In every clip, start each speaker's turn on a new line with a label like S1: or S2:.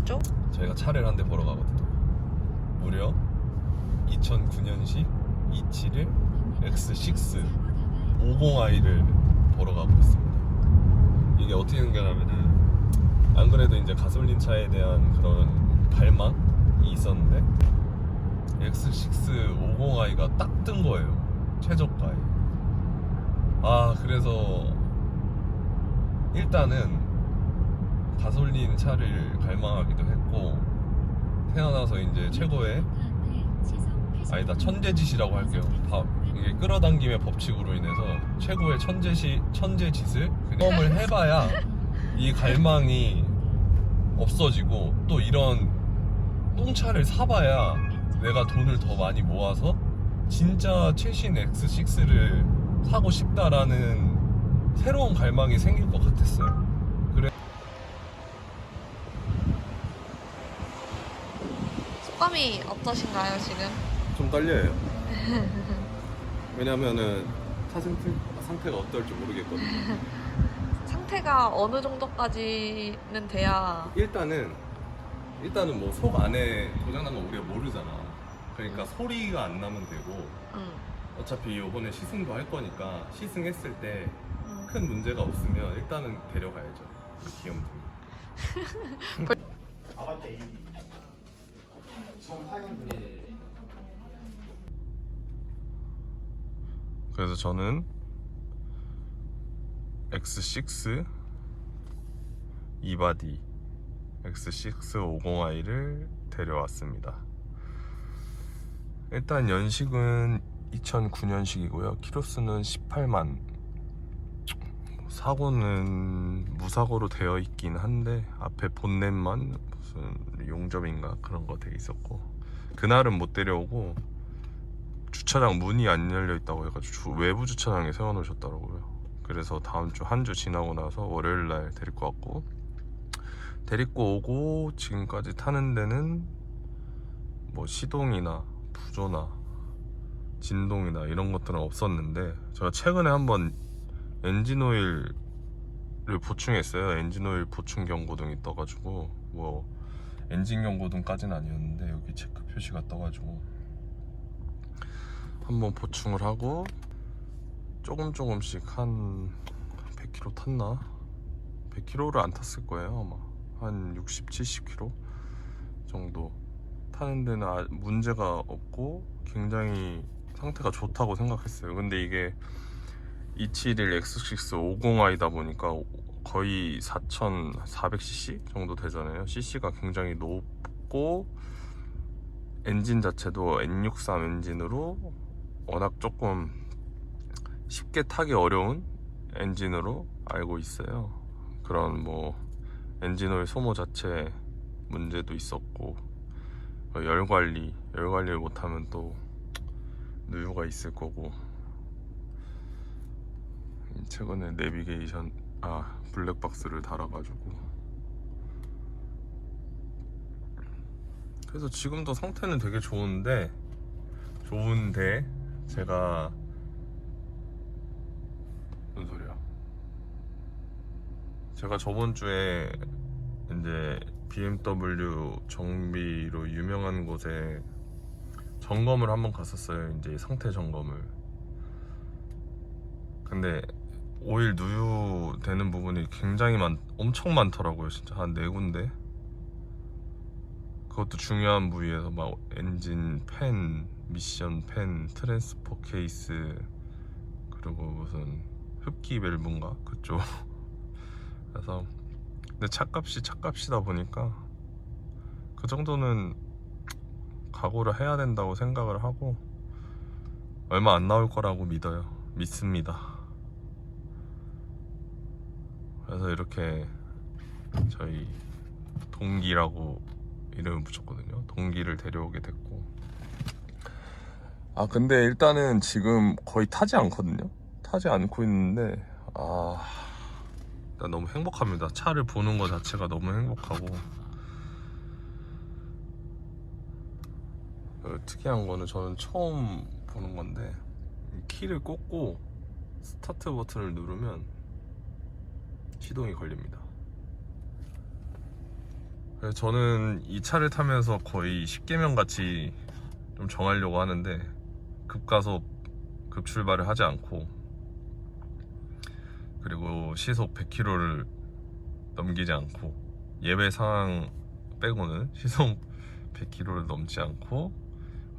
S1: 거죠?
S2: 저희가 차를 한 대 보러 가거든요. 무려 2009년식 271 X6 50i를 보러 가고 있습니다. 이게 어떻게 생겨나면은 안 그래도 이제 가솔린 차에 대한 그런 갈망이 있었는데 X6 50i가 딱 뜬 거예요. 최저가에. 아 그래서 일단은 가솔린 차를 갈망하기도 했고 태어나서 이제 최고의 아니다 천재짓이라고 할게요. 다 이게 끌어당김의 법칙으로 인해서 최고의 천재시 천재짓을 경험을 해봐야 이 갈망이 없어지고 또 이런 똥차를 사봐야 내가 돈을 더 많이 모아서 진짜 최신 X6를 사고 싶다라는 새로운 갈망이 생길 것 같았어요. 그래.
S1: 속감이 어떠신가요 지금?
S2: 좀 떨려요. 왜냐면은 차 상태, 상태가 어떨지 모르겠거든요.
S1: 상태가 어느 정도까지는 돼야
S2: 일단은 일단은 뭐 속 안에 고장난 거 우리가 모르잖아. 그러니까 소리가 안 나면 되고
S1: 응.
S2: 어차피 이번에 시승도 할 거니까 시승했을 때
S1: 응.
S2: 큰 문제가 없으면 일단은 데려가야죠. 이 귀염둥이. 그래서 저는 X6 이바디 X6 50i를 데려왔습니다. 일단 연식은 2009년식이고요. 키로수는 18만. 사고는 무사고로 되어 있긴 한데 앞에 본넷만 무슨 용접인가 그런 거돼 있었고 그날은 못 데려오고 주차장 문이 안 열려 있다고 해가지고 주- 외부 주차장에 세워놓으셨더라고요. 그래서 다음 주한주 지나고 나서 월요일 날 데리고 왔고 데리고 오고 지금까지 타는 데는 뭐 시동이나 부조나 진동이나 이런 것들은 없었는데 제가 최근에 한번 엔진 오일을 보충했어요. 엔진 오일 보충 경고등이 떠가지고 뭐 엔진 경고등까지는 아니었는데 여기 체크 표시가 떠가지고 한번 보충을 하고 조금 조금씩 한 100km 탔나? 100km를 안 탔을 거예요 아마 한 60, 70km 정도 타는 데는 아- 문제가 없고 굉장히 상태가 좋다고 생각했어요 근데 이게 271 X6 50i다 보니까 거의 4400cc 정도 되잖아요 cc가 굉장히 높고 엔진 자체도 N63 엔진으로 워낙 조금 쉽게 타기 어려운 엔진으로 알고 있어요. 그런 뭐 엔진오일 소모 자체 문제도 있었고 어, 열 관리, 열 관리를 못하면 또 누유가 있을 거고 최근에 내비게이션 아 블랙박스를 달아가지고 그래서 지금도 상태는 되게 좋은데 좋은데 제가 무슨 소리야? 제가 저번 주에 이제 BMW 정비로 유명한 곳에 점검을 한번 갔었어요. 이제 상태 점검을. 근데 오일 누유되는 부분이 굉장히 많, 엄청 많더라고요. 진짜 한 네 군데. 그것도 중요한 부위에서 막 엔진 팬, 미션 팬, 트랜스포 케이스 그리고 무슨 흡기 밸브인가 그쪽. 그래서 근데 차값이 차값이다 보니까 그 정도는 각오를 해야 된다고 생각을 하고 얼마 안 나올 거라고 믿어요. 믿습니다. 그래서 이렇게 저희 동기라고 이름을 붙였거든요. 동기를 데려오게 됐고. 아, 근데 일단은 지금 거의 타지 않거든요. 타지 않고 있는데, 아, 일단 너무 행복합니다. 차를 보는 것 자체가 너무 행복하고. 어, 특이한 거는 저는 처음 보는 건데, 이 키를 꽂고 스타트 버튼을 누르면 시동이 걸립니다. 저는 이 차를 타면서 거의 10개명 같이 좀 정하려고 하는데 급가속 급출발을 하지 않고 그리고 시속 100km를 넘기지 않고 예외 상황 빼고는 시속 100km를 넘지 않고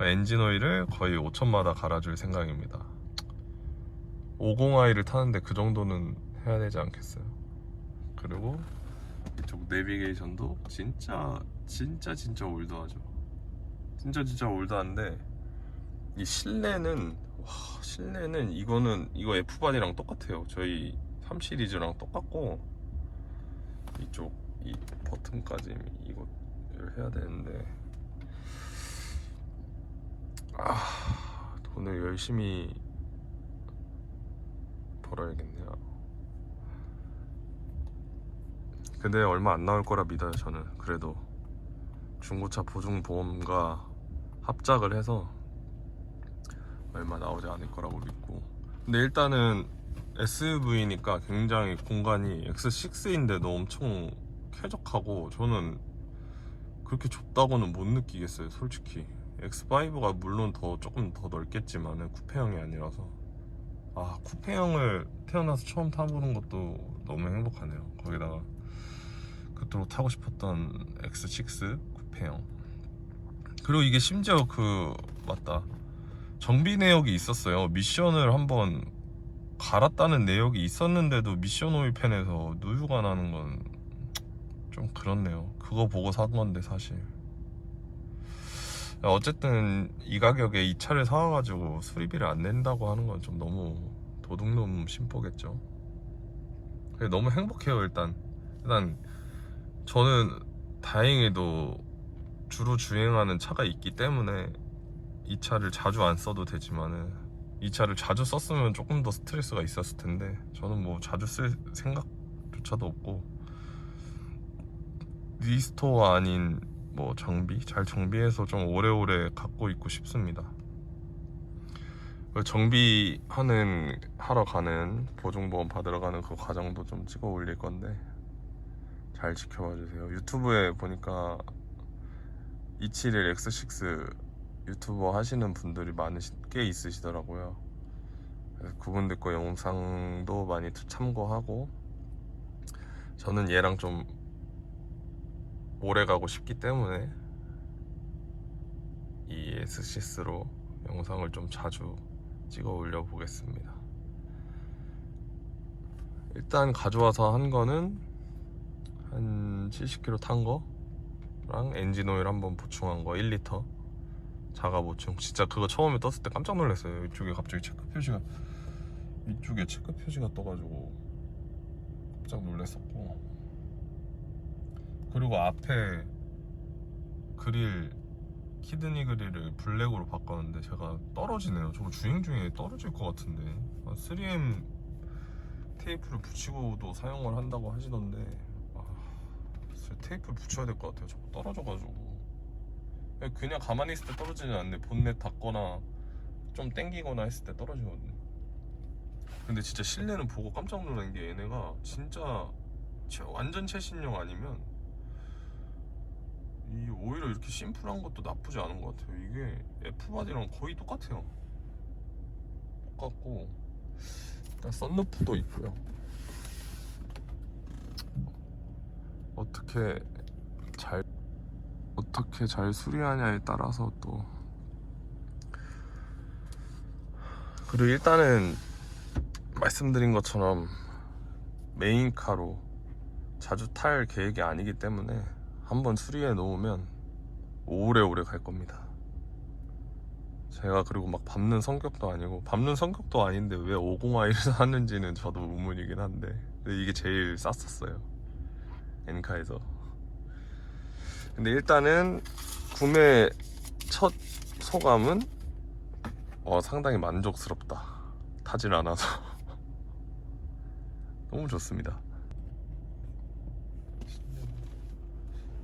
S2: 엔진 오일을 거의 5천마다 갈아줄 생각입니다. 50i를 타는데 그 정도는 해야 되지 않겠어요? 그리고 이쪽 내비게이션도 진짜 진짜 진짜 올드하죠. 진짜 진짜 올드한데 이 실내는 와 실내는 이거는 이거 F반이랑 똑같아요. 저희 3 시리즈랑 똑같고 이쪽 이 버튼까지 이거를 해야 되는데 아 돈을 열심히 벌어야겠네요. 근데 얼마 안 나올 거라 믿어요 저는. 그래도 중고차 보증 보험과 합작을 해서 얼마 나오지 않을 거라고 믿고. 근데 일단은 SUV니까 굉장히 공간이 X6인데도 엄청 쾌적하고 저는 그렇게 좁다고는 못 느끼겠어요 솔직히. X5가 물론 더 조금 더 넓겠지만 쿠페형이 아니라서. 아 쿠페형을 태어나서 처음 타보는 것도 너무 행복하네요. 거기다가 그토록 타고 싶었던 X6 쿠페형. 그리고 이게 심지어 그 맞다. 정비 내역이 있었어요. 미션을 한번 갈았다는 내역이 있었는데도 미션 오일 펜에서 누유가 나는 건 좀 그렇네요. 그거 보고 산 건데 사실. 어쨌든 이 가격에 이 차를 사와가지고 수리비를 안 낸다고 하는 건 좀 너무 도둑놈 심보겠죠? 너무 행복해요 일단. 일단 저는 다행히도 주로 주행하는 차가 있기 때문에 이 차를 자주 안 써도 되지만은 이 차를 자주 썼으면 조금 더 스트레스가 있었을 텐데 저는 뭐 자주 쓸 생각조차도 없고 리스토어 아닌 뭐 정비 잘 정비해서 좀 오래오래 갖고 있고 싶습니다. 그 정비하는 하러 가는 보증보험 받으러 가는 그 과정도 좀 찍어 올릴 건데 잘 지켜봐 주세요. 유튜브에 보니까 271 X6 유튜버 하시는 분들이 많으시 꽤 있으시더라고요. 그분들 거 영상도 많이 참고하고 저는 얘랑 좀 오래 가고 싶기 때문에 이 S6로 영상을 좀 자주 찍어 올려 보겠습니다. 일단 가져와서 한 거는 한 70km 탄 거랑 엔진 오일 한 번 보충한 거 1리터 자가 보충. 진짜 그거 처음에 떴을 때 깜짝 놀랐어요. 이쪽에 갑자기 체크 표시가 이쪽에 체크 표시가 떠가지고 깜짝 놀랐었고. 그리고 앞에 그릴 키드니 그릴을 블랙으로 바꿨는데 제가 떨어지네요. 저거 주행 중에 떨어질 것 같은데. 아, 3M 테이프를 붙이고도 사용을 한다고 하시던데 아, 진짜 테이프를 붙여야 될 것 같아요. 저거 떨어져가지고. 그냥 가만히 있을 때 떨어지진 않네. 본넷 닫거나 좀 땡기거나 했을 때 떨어지거든요. 근데 진짜 실내는 보고 깜짝 놀란 게 얘네가 진짜 최- 완전 최신형 아니면 이 오히려 이렇게 심플한 것도 나쁘지 않은 것 같아요. 이게 F바디랑 거의 똑같아요. 똑같고. 일단 썬루프도 있고요 어떻게 잘 어떻게 잘 수리하냐에 따라서 또 그리고 일단은 말씀드린 것처럼 메인카로 자주 탈 계획이 아니기 때문에 한번 수리해 놓으면 오래오래 갈 겁니다. 제가 그리고 막 밟는 성격도 아니고 밟는 성격도 아닌데 왜 50i를 샀는지는 저도 의문이긴 한데 이게 제일 쌌었어요 엔카에서. 근데 일단은 구매 첫 소감은 어, 상당히 만족스럽다. 타질 않아서. 너무 좋습니다.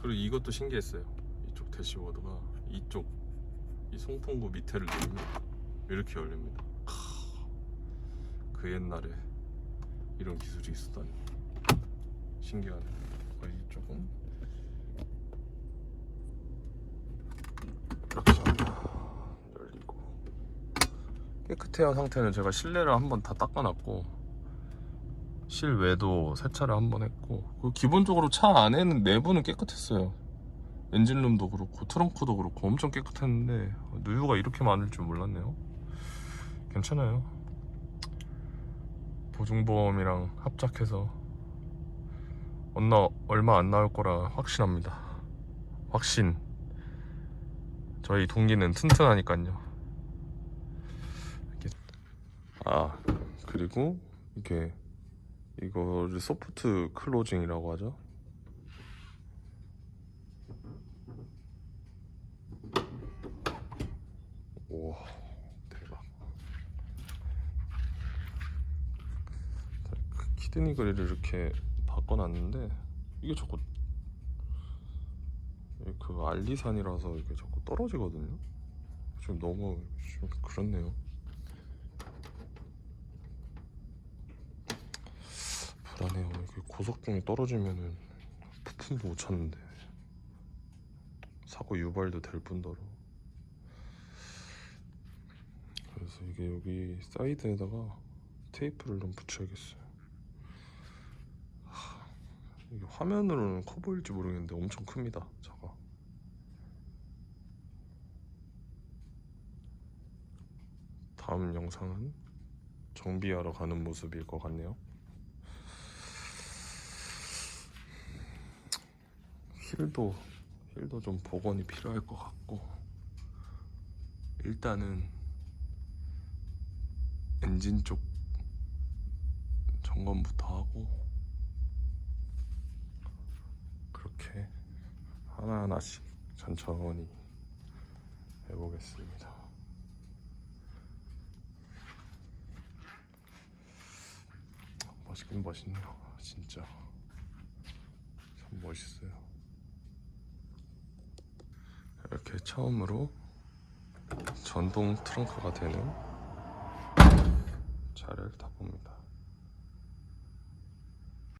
S2: 그리고 이것도 신기했어요. 이쪽 대시보드가 이쪽 이 송풍구 밑에를 누르면 이렇게 열립니다. 크, 그 옛날에 이런 기술이 있었다니. 신기하네 조금. 열리고. 깨끗해요 상태는. 제가 실내를 한번 다 닦아놨고 실외도 세차를 한번 했고 기본적으로 차 안에는 내부는 깨끗했어요. 엔진룸도 그렇고 트렁크도 그렇고 엄청 깨끗했는데 누유가 이렇게 많을 줄 몰랐네요. 괜찮아요. 보증보험이랑 합작해서 얼마, 얼마 안 나올 거라 확신합니다. 확신. 저희 동기는 튼튼하니까요. 이렇게. 아 그리고 이게 이거를 소프트 클로징이라고 하죠? 오 대박. 자, 그 키드니 그릴을 이렇게 바꿔놨는데 이게 자꾸 그 알리산이라서 이게 자꾸 떨어지거든요. 좀 너무 좀 그렇네요. 불안해요. 이게 고속중에 떨어지면은 부품도 못 찾는데. 사고 유발도 될 뿐더러. 그래서 이게 여기 사이드에다가 테이프를 좀 붙여야겠어요. 하, 이게 화면으로는 커 보일지 모르겠는데 엄청 큽니다 차가 다음 영상은 정비하러 가는 모습일 것 같네요. 힐도 힐도 좀 복원이 필요할 것 같고 일단은 엔진 쪽 점검부터 하고 그렇게 하나하나씩 천천히 해보겠습니다. 멋있긴 멋있네요. 진짜 참 멋있어요. 이렇게 처음으로 전동 트렁크가 되는 차를 타봅니다.